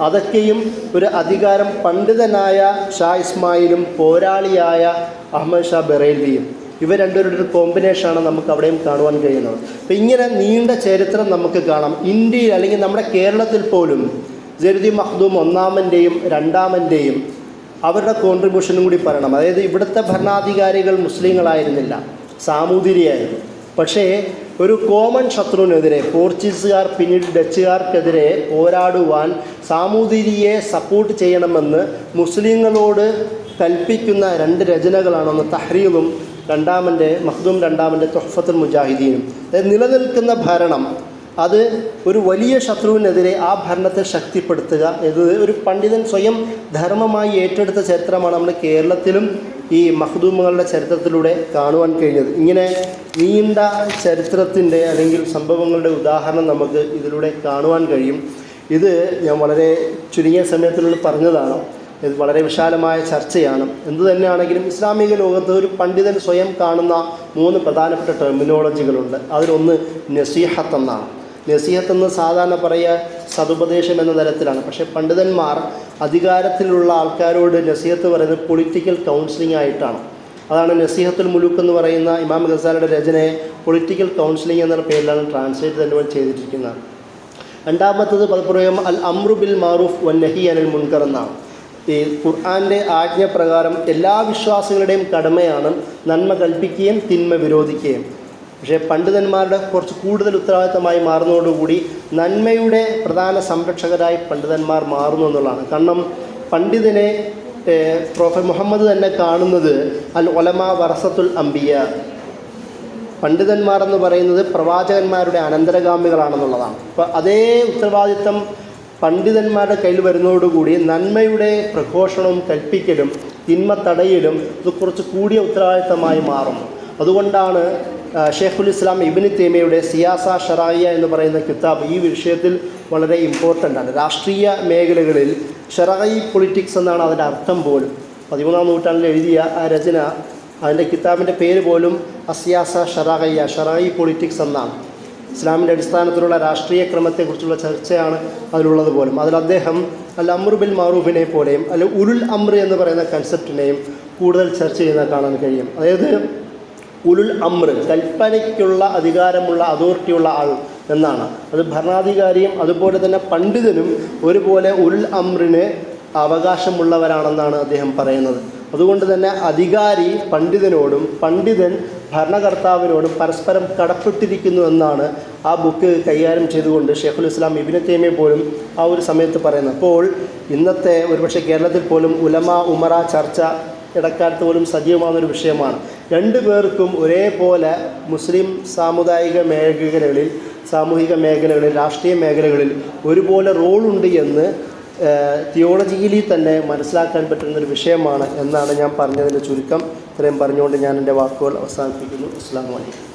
അതൊക്കെയും ഒരു അധികാരം പണ്ഡിതനായ ഷാ ഇസ്മായിലും പോരാളിയായ അഹമ്മദ് ഷാ ബറേൽവിയും. ഇവ രണ്ടുപേരുടെ ഒരു കോമ്പിനേഷനാണ് നമുക്ക് അവിടെയും കാണുവാൻ കഴിയുന്നത്. അപ്പം ഇങ്ങനെ നീണ്ട ചരിത്രം നമുക്ക് കാണാം. ഇന്ത്യയിൽ അല്ലെങ്കിൽ നമ്മുടെ കേരളത്തിൽ പോലും ജരുദി മഹ്ദൂം ഒന്നാമന്റെയും രണ്ടാമന്റെയും അവരുടെ കോൺട്രിബ്യൂഷനും കൂടി പറയണം. അതായത് ഇവിടുത്തെ ഭരണാധികാരികൾ മുസ്ലിങ്ങളായിരുന്നില്ല. സാമൂതിരിയായിരുന്നു. പക്ഷേ ഒരു കോമൺ ശത്രുവിനെതിരെ പോർച്ചുഗീസുകാർ പിന്നീട് ഡച്ചുകാർക്കെതിരെ പോരാടുവാൻ സാമൂതിരിയെ സപ്പോർട്ട് ചെയ്യണമെന്ന് മുസ്ലിങ്ങളോട് കൽപ്പിക്കുന്ന രണ്ട് രചനകളാണ്. ഒന്ന് തഹ്രീലും രണ്ടാമന്റെ മഹ്ദൂം രണ്ടാമന്റെ തൊഹഫത്തുൽ മുജാഹിദീനും. അതായത് നിലനിൽക്കുന്ന ഭരണം അത് ഒരു വലിയ ശത്രുവിനെതിരെ ആ ഭരണത്തെ ശക്തിപ്പെടുത്തുക ഇത് ഒരു പണ്ഡിതൻ സ്വയം ധർമ്മമായി ഏറ്റെടുത്ത ചരിത്രമാണ് നമ്മൾ കേരളത്തിലും ഈ മഹദൂമുകളുടെ ചരിത്രത്തിലൂടെ കാണുവാൻ കഴിഞ്ഞത്. ഇങ്ങനെ നീണ്ട ചരിത്രത്തിന്റെ അല്ലെങ്കിൽ സംഭവങ്ങളുടെ ഉദാഹരണം നമുക്ക് ഇതിലൂടെ കാണുവാൻ കഴിയും. ഇത് ഞാൻ വളരെ ചുരുങ്ങിയ സമയത്തിനുള്ളിൽ പറഞ്ഞതാണ്. ഇത് വളരെ വിശാലമായ ചർച്ചയാണ്. എന്തു തന്നെയാണെങ്കിലും ഇസ്ലാമിക ലോകത്ത് ഒരു പണ്ഡിതൻ സ്വയം കാണുന്ന മൂന്ന് പ്രധാനപ്പെട്ട ടെർമിനോളജികളുണ്ട് അതിലൊന്ന് നസീഹത്ത് എന്നാണ് നസീഹത്ത് എന്ന് സാധാരണ പറയുക സതുപദേശം എന്ന തരത്തിലാണ്. പക്ഷേ പണ്ഡിതന്മാർ അധികാരത്തിലുള്ള ആൾക്കാരോട് നസീഹത്ത് പറയുന്നത് പൊളിറ്റിക്കൽ കൗൺസിലിംഗ് ആയിട്ടാണ്. അതാണ് നസീഹത്തുൽ മുലൂക്ക് എന്ന് പറയുന്ന ഇമാം ഗസാലയുടെ രചനയെ പൊളിറ്റിക്കൽ കൗൺസിലിംഗ് എന്ന പേരിലാണ് ട്രാൻസ്ലേറ്റ് തന്നെ ചെയ്തിരിക്കുന്നത്. രണ്ടാമത്തത് പദപ്രയോഗം അൽ അമ്രു ബിൽ മാറൂഫ് വൻ നഹി അനിൽ മുൻകർ എന്നാണ്. ഈ ഖുർആാന്റെ ആജ്ഞപ്രകാരം എല്ലാ വിശ്വാസികളുടെയും കടമയാണ് നന്മ കൽപ്പിക്കുകയും തിന്മ വിരോധിക്കുകയും. പക്ഷേ പണ്ഡിതന്മാരുടെ കുറച്ച് കൂടുതൽ ഉത്തരവാദിത്തമായി മാറുന്നതോടുകൂടി നന്മയുടെ പ്രധാന സംരക്ഷകരായി പണ്ഡിതന്മാർ മാറുന്നു എന്നുള്ളതാണ്. കാരണം പണ്ഡിതനെ പ്രൊഫ മുഹമ്മദ് തന്നെ കാണുന്നത് അൽ ഒലമ വറസത്തുൽ അംബിയ. പണ്ഡിതന്മാർ എന്ന് പറയുന്നത് പ്രവാചകന്മാരുടെ അനന്തരഗാമികളാണെന്നുള്ളതാണ്. അപ്പോൾ അതേ ഉത്തരവാദിത്തം പണ്ഡിതന്മാരുടെ കയ്യിൽ വരുന്നതോടുകൂടി നന്മയുടെ പ്രഘോഷണവും കൽപ്പിക്കലും തിന്മ തടയിലും ഇത് കുറച്ച് കൂടിയ ഉത്തരവാദിത്തമായി മാറുന്നു. അതുകൊണ്ടാണ് ആ, ഷേഖുൽ ഇസ്ലാം ഇബിന് തേമയുടെ സിയാസ ഷറായിയ എന്ന് പറയുന്ന കിതാബ് ഈ വിഷയത്തിൽ വളരെ ഇമ്പോർട്ടന്റ് ആണ്. രാഷ്ട്രീയ മേഖലകളിൽ ഷറായി പൊളിറ്റിക്സ് എന്നാണ് അതിന്റെ അർത്ഥം പോലും. പതിമൂന്നാം നൂറ്റാണ്ടിൽ എഴുതിയ ആ രചന അതിന്റെ കിതാബിന്റെ പേര് പോലും അസിയാസ ഷറായ ഷറായി പൊളിറ്റിക്സ് എന്നാണ്. ഇസ്ലാമിന്റെ അടിസ്ഥാനത്തിലുള്ള രാഷ്ട്രീയ ക്രമത്തെക്കുറിച്ചുള്ള ചർച്ചയാണ് അതിലുള്ളത് പോലും. അതിൽ അദ്ദേഹം അൽ അമ്രു ബിൽ മാറൂഫിനെ പോലെയും അല്ല ഉരുൾ അമ്ര എന്ന് പറയുന്ന കൺസെപ്റ്റിനെയും കൂടുതൽ ചർച്ച ചെയ്യുന്ന കാണാൻ കഴിയും. അതായത് ഉലുൽ അമ്ര കൽപ്പനയ്ക്കുള്ള അധികാരമുള്ള അതോറിറ്റിയുള്ള ആൾ എന്നാണ്. അത് ഭരണാധികാരിയും അതുപോലെ തന്നെ പണ്ഡിതനും ഒരുപോലെ ഉലുൽ അമ്രിന് അവകാശമുള്ളവരാണെന്നാണ് അദ്ദേഹം പറയുന്നത്. അതുകൊണ്ട് തന്നെ അധികാരി പണ്ഡിതനോടും പണ്ഡിതൻ ഭരണകർത്താവിനോടും പരസ്പരം കടപ്പെട്ടിരിക്കുന്നു എന്നാണ് ആ ബുക്ക് കൈകാര്യം ചെയ്തുകൊണ്ട് ഷെയ്ഖുൽ ഇസ്ലാം ഇബിനെ തേമിയെ പോലും ആ ഒരു സമയത്ത് പറയുന്നത്. അപ്പോൾ ഇന്നത്തെ ഒരുപക്ഷെ കേരളത്തിൽ പോലും ഉലമ ഉമറ ചർച്ച ഇടക്കാലത്ത് പോലും സജീവമാകുന്ന ഒരു വിഷയമാണ്. രണ്ടു പേർക്കും ഒരേപോലെ മുസ്ലിം സാമുദായിക മേഖലകളിൽ സാമൂഹിക മേഖലകളിൽ രാഷ്ട്രീയ മേഖലകളിൽ ഒരുപോലെ റോളുണ്ട് എന്ന് തിയോളജിയിലി തന്നെ മനസ്സിലാക്കാൻ പറ്റുന്ന ഒരു വിഷയമാണ് എന്നാണ് ഞാൻ പറഞ്ഞതിന്റെ ചുരുക്കം. ഇത്രയും പറഞ്ഞുകൊണ്ട് ഞാൻ എന്റെ വാക്കുകൾ അവസാനിപ്പിക്കുന്നു. അസ്സാം വലൈക്കും